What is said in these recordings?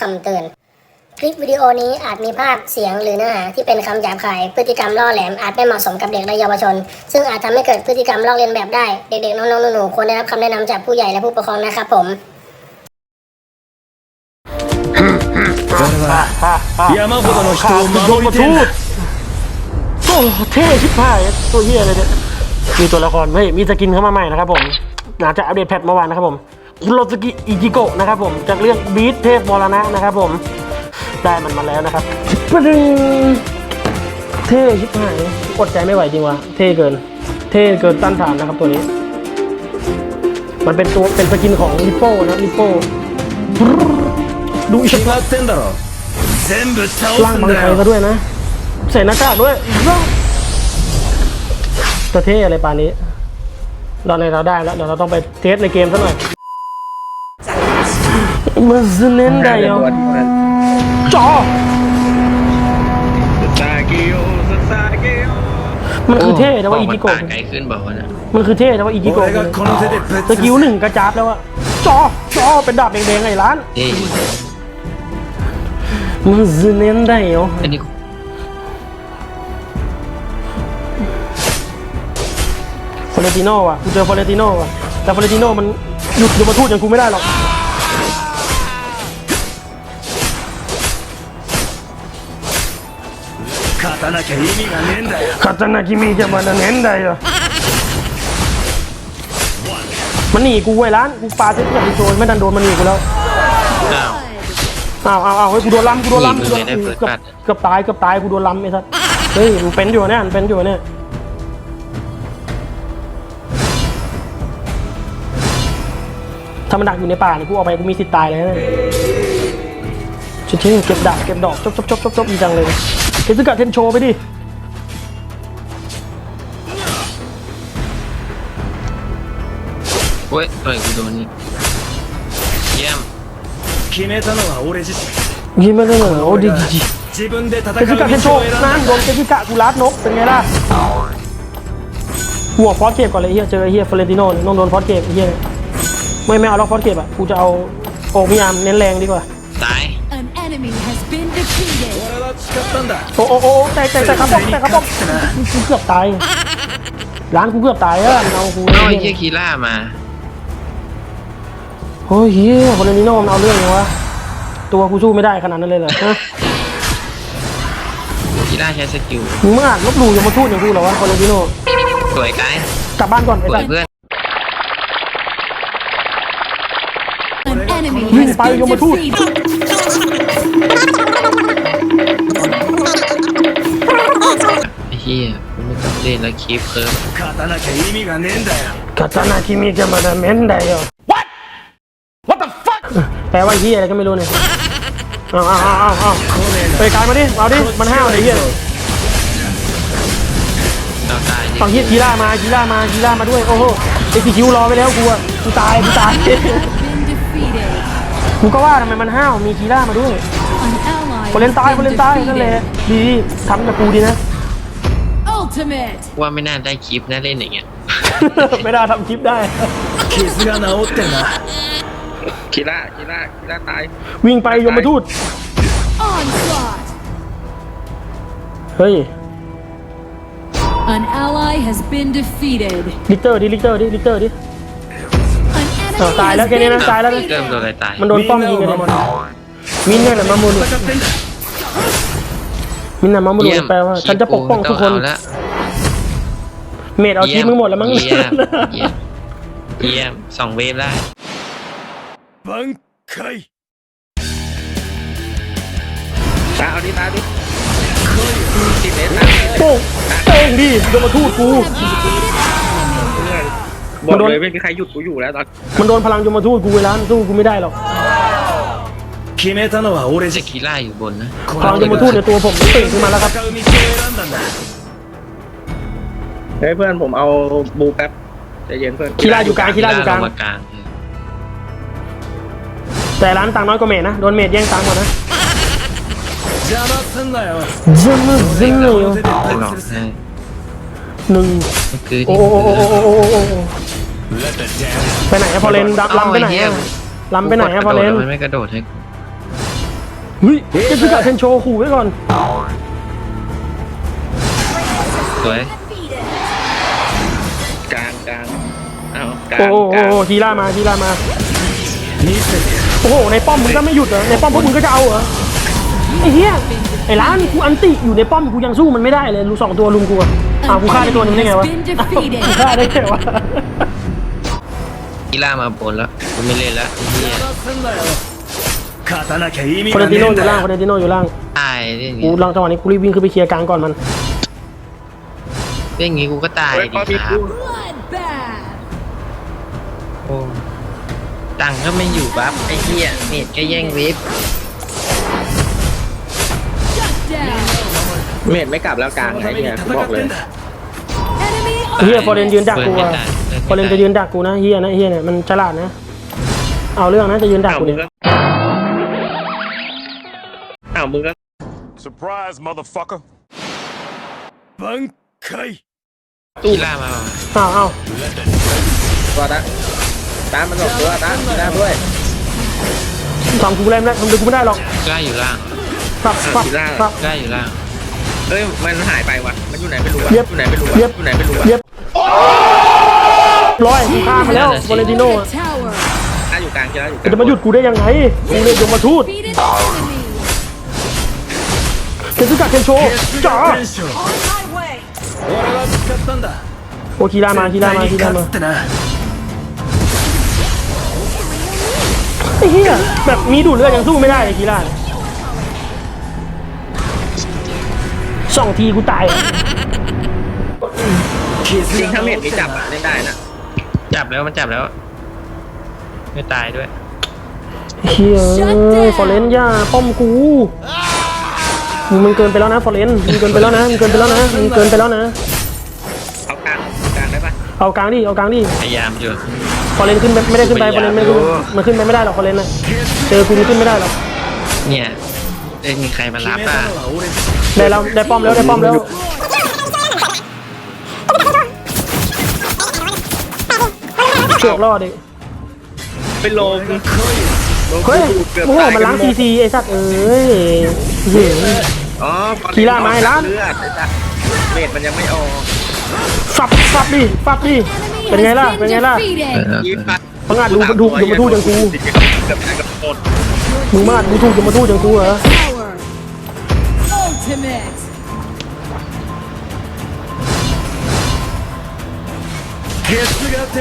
คำเตือน คลิปวิดีโอนี้อาจมีภาพเสียงหรือเนื้อหาที่เป็นคำหยาบคาย พฤติกรรมล่อแหลมอาจไม่เหมาะสมกับเด็กและเยาวชน ซึ่งอาจทำให้เกิดพฤติกรรมลอกเลียนแบบได้ เด็กๆ น้องๆหนูๆควรได้รับคำแนะนำจากผู้ใหญ่และผู้ปกครองนะครับผม 山ほどの人を守りてんだ โอ้เท่ชิบหายตัวเฮียเลยเนี่ยมีตัวละครเฮ้ยมีสกินเข้ามาใหม่นะครับผมน่าจะอัปเดตแพทเมื่อวานนะครับผม คุโรสกิอิจิโกะนะครับผมจากเรื่องบีทเทพมรณะนะครับผมได้มันมาแล้วนะครับปรึงเท่ชิบหายอดใจไม่ไหวจริงวะเท่เกิน เท่เกินต้านทานนะครับตัวนี้ มันเป็นตัวเป็นสกินของนิโป้นะนิโป้ดูอิชิพาเซนดารล่างบางไทยก็ด้วยนะใส่หน้ากากด้วยตัวเท่อะไรปานนี้เราในเราได้แล้วเดี๋ยวเราต้องไปเทสในเกมซะหน่อย Mazlenda ya Cha มันคือเท่แต่ว่าอีจิโกะไกลขึ้นเปล่าะเนี่ยมันคือเท่แต่ว่าอีจิโกะสกิลหนึ่งกระจับแล้วอะจอจอเป็นดาบแดงๆไอ้ร้านมันซืเน้นได้เหรออันนี้ฟอเรติโน่ว่ะกูเจอฟอเรติโน่ว่ะแต่ฟอเรติโน่มันหยุดยมทูตอย่างกูไม่ได้หรอก たなきゃ意味がねえんだよ คาตานาคิมิจะมาเน้นได้เหรอมันหนีกูไว้ร้านกูปาเซ็ตอย่างโจรไม่ทันโดนมันหนีกูแล้ว อ้าว อ้าวอ้าวอ้าวเฮ้ยกูโดนล้ำกูโดนล้ำ หนี กู มึ โด ง น เลยได้เปิด เกือบ บัตร เกือบตายเกือบตายกูโดนล้ำไอ้สัสเฮ้ยมันเป็นอยู่เนี่ยมันเป็นอยู่เนี่ยถ้ามันดักอยู่ในป่าเนี่ยกูออกไปกูมีสิทธิ์ตายเลยนะชิ้นๆเก็บดาบเก็บดอกจบจบจบจบจบอีจังเลย เทสกะเทนโชไปดิ โอ้ยต่อยกูโดนนี่เยี่ยม 決めたのは俺自身 ยิ้มไม่ได้เหรอโอ้ดีจีจี 自分で戦 เทสกะ う เทนโช 道を選ん นั่นโด だ นเทสกะกูลัดนกเป็นไงล่ะหัวฟอสเก็บก่อนเลยเฮียเจอไอ้เฮียฟลอเรนติโน่เนี่ยต้องโดนฟอสเก็บไอ้เฮียไม่ไม่เอาล็อกฟอสเก็บอ่ะกูจะเอาโอ้พยายามเน้นแรงดีกว่า ตาย An enemy has been defeated. โอ้โอ้โอ้ใจใจใจครับผมใจครับผมกูเกือบตาย ร้านกูเกือบตายแล้วเอากูน้อยเยี่ยคีล่ามาโอ้ยเฮียคนนี้โน่มเอาเรื่องเลยวะ ตัวกูสู้ไม่ได้ขนาดนั้นเลยเหรอฮะคีล่าใช้สกิลมึงอากลบหลู่ยังมาพูดอย่างกูเหรอวะคนนี้โน่สวยไกกลับบ้านก่อนไปกัสเพื่อนวิ่งไปยมทูต defeated. ไอ้เหี้ยกูไม่ต้องเล่นแล้วคลิปเคิร์ฟ 勝たなきゃ意味がねえんだよ คาตานาคิมิจะมาดาเมนได้เหรอ What What the fuck แปลว่าเฮียอะไรก็ไม่รู้เนี่ยเอาเอาเอาเอาเอาไปกายมาดิ เอาดิ มันห้าวไอ้เฮีย เราตาย ฝั่งเฮียกีฬามากีฬามากีฬามาด้วย โอ้โหไอซีคิวรอไปแล้วกูอะกูตายกูตาย Been defeated. กูก็ว่าทำไมมันห้าวมีกีฬามาด้วย An ally คนเล่น has ตายคน been เล่นตายนั่นแหละ defeated. ดีทำกับกูดีนะ Ultimate. ว่าไม่น่าได้คลิปน่าเล่นอย่างเงี้ย ไม่ได้ทำคลิปได้ 傷が治ってんな คีล่าคีล่าคีล่าตาย วิ่งไปยมทูต Onslaught. เฮ้ย An ally has been defeated. ลิกเตอร์ดิลิกเตอร์ดิลิกเตอร์ดิ An enemy Oh, tายแล้ว has แค่นี้ been นะตายแล้วนะ เริ่มโดน defeated. อะไรตาย มันโดนป้อมยิงกันเลยมินเนี่ยแหละมามูล 戦ってんだ มิน น่ะมามูลเยี่ยมแปลว่าฉันจะปกป้องทุกคนเอาละเมดเอาทีมมึงหมดแล้วมั้งเยี่ยมเยี่ยมเยี่ยมสองเวฟได้挽回ตาเอาดิตาดิติดเอสตาโป้งโป้งดิโดนมาทูดกูบอลเลยไม่มีใครหยุดกูอยู่แล้วตอนมันโดนพลังยมทูตกูเวลาสู้กูไม่ได้หรอก 決めたのは俺 เจ 自 คีล่าอยู่บนนะ こ พลังยมทูตในตัวผมมันตื่นขึ้นมาแล้วครับ 戦う道を選んだんだ เฮ้ยเพื่อนผมเอาบูแป๊บใจเย็นเพื่อน คีราอยู่กลางคีราอยู่กลาง มากลาง แต่ร้านตังค์น้อยกว่าเมดนะโดนเมดแย่งตังค์หมดนะ 邪魔すんなよ ซึมซึมเลย 手で ไปหลอก ぶっ潰す ให้ หนึ่ง เมื่อคืน โอ้ ที่ โอ้โอ้โอ้โอ้โอ้โอ้ Let the dance ไปไหนอะพอเลนดับลำไปไหนอะลำไปไหนอะพอเลน มันไม่กระโดดให้ เฮ้ยเป็นสุกาเซนโชขู่ไว้ก่อน สวยกลางกลางเอากลางโอ้โหทีล่ามาทีล่ามาโอ้โห ในป้อมมึงก็ไม่หยุดเหรอ ในป้อมพวกมึงก็จะเอาเหรอ ไอ้เหี้ย ไอ้ร้านกูอันติอยู่ในป้อมกูยังสู้มันไม่ได้เลยรูสองตัวลุงกูอะาวกูฆ่าได้ตัวนึงได้ไงวะอ้าวกูฆ่าได้แค่วะ กีล่ามาปนแล้วกูไม่เล่นแล้วไอ้เหี้ย 勝たなきゃ意味 คอนเด が นติ ね โน え อน ยู่ だ ล่าง よ คอนเดนติโนอยู่ล่าง ตายเล่นอย่าง กู งี้ ลองจังหวะนี้กูรีบวิ่งขึ้นไปเคลียร์กลางก่อนมัน เล่นอย่างงี้กูก็ตาย เฮ้ย ดิ พอมี ครั กู บ Bloodbath. โอ้ตังค์ก็ไม่อยู่บัฟไอ้เหี้ยเมดก็แย่งวิฟ Shut down. เมดไม่กลับแล้วกลาง その ไง ために เนี่ย 戦 บอก っ เล て ย んだ Enemy เฮียฟอร์เรนยืนดักกูอะ เปิดไม่ได้ ฟอร์เรนจะยืนดักกูนะเฮียนะเฮียเนี่ยมันฉลาดนะ เอาเรื่องนะจะยืนดัก อ้าว กู มึง เนี่ย ก็อ้า วมึงก็ Surprise, motherfucker. 挽回กีฬามาอ้าวอ้าวตัวตาตามมันสองตัวตามตามด้วยทำกูแรงนะทำดูกูไม่ได้หรอกกล้าอยู่ล่างครับครับครับกล้าอยู่ล่างเฮ้ยมันหายไปวะมันอยู่ไหนไม่รู้วะเย็บอยู่ไหนไม่รู้วะเย็บอยู่ไหนไม่รู้วะเย็บร้อยกูฆ่ามาแล้วฟอร์เรนติโน the tower. อะอยู่กลางกีฬาอยู่กลางจะมาหยุดกูได้ยังไงกูเลยยมมาทูต นซึกะเคนโชจ้าโอคีรามาคีรามาคีรามาไอ้เหี้ยแบบมีดูดเลือดยังสู้ไม่ได้เลยคีราสองทีกูตายจริงถ้าเม็ดนี้จับอะเล่ได้นะจับแล้วมันจับแล้ว ไม่ตายด้วยเฮ้ยฟอเล่นยาป้อมกู มึงมันเกินไปแล้วนะฟอเรนมึงเกินไปแล้วนะมึงเกินไปแล้วนะมึงเกินไปแล้วนะ เอากลางกลางได้ปะเอากลางดิเอากลางดิพยายามอยู่ฟอเรนขึ้นไม่ได้ขึ้นไปฟอเรนไม่รู้มันขึ้นไปไม่ได้หรอกฟอเรนนะเจอคุณขึ้นไม่ได้หรอกเนี่ยได้มีใครมารับป่ะได้แล้วได้ป้อมแล้วได้ป้อมแล้วเกืยบรอดดิไปลงเฮ้ยโอ้โหมันล้างซีซีไอ้สัตว์เอ้ยเหี้ย อ๋อคีร่ามาให้ร้าน เลือดสัเมดมันยังไม่ออกสับสับดิสับดิเป็นไงล่ะ เป็นไงล่ะ ยิงไปพังอาจดูดูดูมาทู่อย่างกูเมึงมาดมึงถูมาทูดอย่างกูเหรอ Power. Ultimate. เก็บพิกัดเท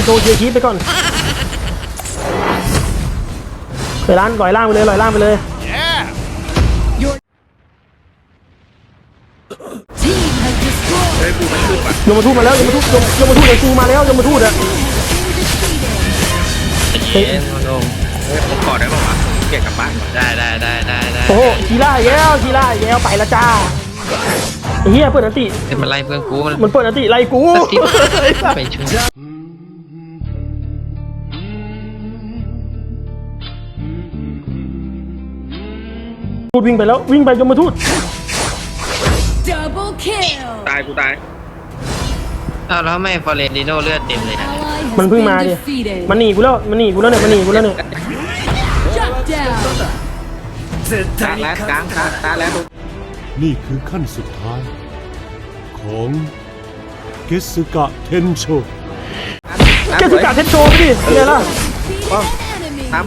นโชเชียร์ชีพไปก่อน ลอยล่างลอยล่างไปเลยลอยล่างไปเลย Team has destroyed. เฮ้ยกูมันขึ้นปะยมมาทูดมาแล้วยมมาทูดยมยมมาทูดอย่างกูมาแล้วยมมาทูดอะเย็นมาลงเฮ้ยผมขอได้ป่าวะเกลียดกลับบ้านก่อนได้ได้ได้ได้ได้โอ้โหชีล่าแย้วชีล่าแย้วไปและจ้าไอ้เฮียเปิดอันติเอ้ยมันไล่เพื่อนกูมันมันเปิดอันติไล่กูสติ๊กไปช่วย ทูตวิ่งไปแล้ววิ่งไปยมทูต Double ตายกูตายเอ้าแล้วไม่ฟอเรนดิโนเลือดเต็มเลยนะมันเพิ่งมาดิมันหนีกูแล้วมันหนีกูแล้วเนี่ยมันหนีกูแล้วเนี่ย Shut down. างแล้วกาแลางกางแล้ว นี่คือขั้นสุดท้าย ของเกสึกะเทนโชเกสุกะเทนโชพี่เนี่ยล่ะ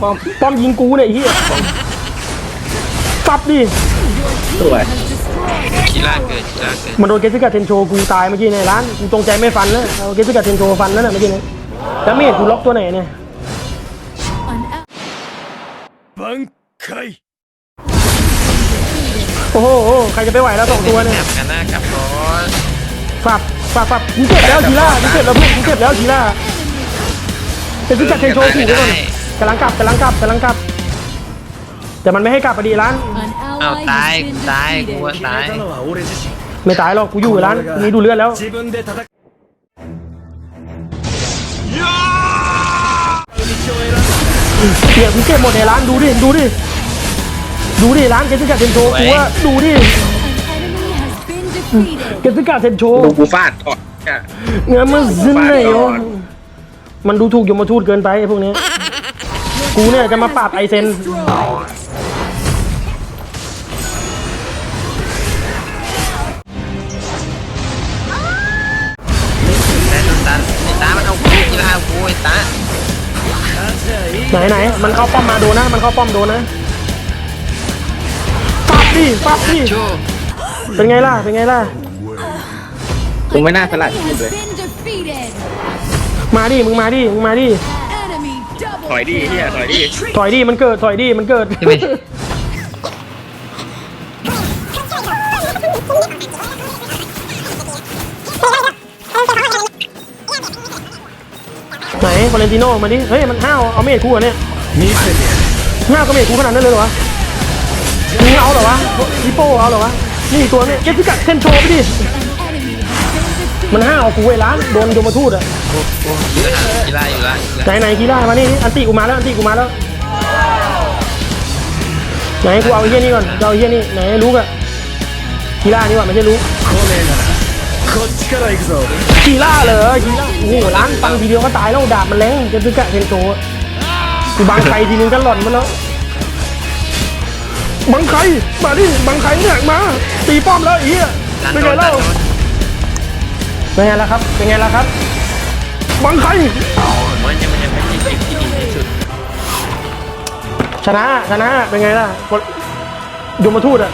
ป้อม ป้อมยิงกูเนี่ยอ้เฮีย ฟับดิสวยกีฬาเกิดกีฬาเกิดมันโดนเกสกาเทนโชกูตายเมื่อกี้ในร้านกูตรงใจไม่ฟันแล้วเอาเกสกาเทนโชฟันแล้วน่ะเมื่อกี้เนี่ยแล้วเมดกูล็อกตัวไหนเนี่ย An ally 挽回โอ้โหใครจะไปไหวแล้วสองตัวเนี่ยแอบกันหน้ากับร้อนฟับฟับฟับกูเก็บแล้วชีล่ากูเก็บแล้วเพื่อนกูเก็บแล้วชีล่าเกสกาเทนโชกูไว้ก่อนกำลังกลับกำลังกลับกำลังกลับ แต่มันไม่ให้กลับพอดีร้าน an อ้าว ally ตาย has been ตายกู defeated. ว่า 決 ตาย めたのは俺自身 ไม่ตายหรอกกูอยู่ร้านกูมีดูเลือดแล้ว 自分で戦う道を選んだ เนี่ยกูเก็บหมดในร้านดูดิดูดิดูดิร้านเกสกาเทนโชกูว่าดูดิ An enemy has been defeated. เกสกาเทนโช ดูกูฟาดก่อนเนี่ย เงี้ยมันซึนเลยโอ ก่อน มันดูถูกยมทูตเกินไปไอ้พวกนี้ กูเนี่ยจะมาปราบไอเซน Destroyed. ไหนไหนมันเข้าป้อมมาโดนนะ มันเข้าป้อมโดนนะปับดิปับดิชูเป็นไงล่ะ เป็นไงล่ะ กูไม่น่าสลัด Enemy เลย has been defeated. มาดิ มึงมาดิ มึงมาดิ Enemy double. ถอยดิเฮียถอยดิ ถอยดิ มันเกิด ถอยดิ มันเกิด ฟอเลนติโน่มาดิ เฮ้ย มันห้าวเอาเมียกูอะเนี่ยนี่นห้าวก็เมียกูขนาดนั้นเลยเหรอวะมึงเอาเหรอวะฮิโป้เอาเหรอวะ นี่ตัวเนี่ยเกสิกะเส้นโชว์ไปดิ มันห้าวกูเวล้านโดนโยมทูตอะกีฬาอยู่ละไหนไหนกีฬามานี่อันตีกูมาแล้วอันตีกูมาแล้ว ไหนกูเอาเฮียนี่ก่อนเอาเฮียนี่ไหนรู้กะกีฬานี่ว่าไม่ใช่รู้ คีล่าเหรอคีล่าโอ้โหล้านปังทีเดียวก็ตายแล้วดาบมันแรงจะดึงกะเทนโตคือบางใครทีนึงก็หล่อนมาแล้วบางใครมาดิบางใครเนี่ยมาตีป้อมแล้วอีเป็นไงเล่าเป็นไงล่ะครับเป็นไงล่ะครับบางใครมันยังมันยังไม่ใช่ทีมที่ดีที่สุดชนะชนะเป็นไงล่ะยมาทูตอะ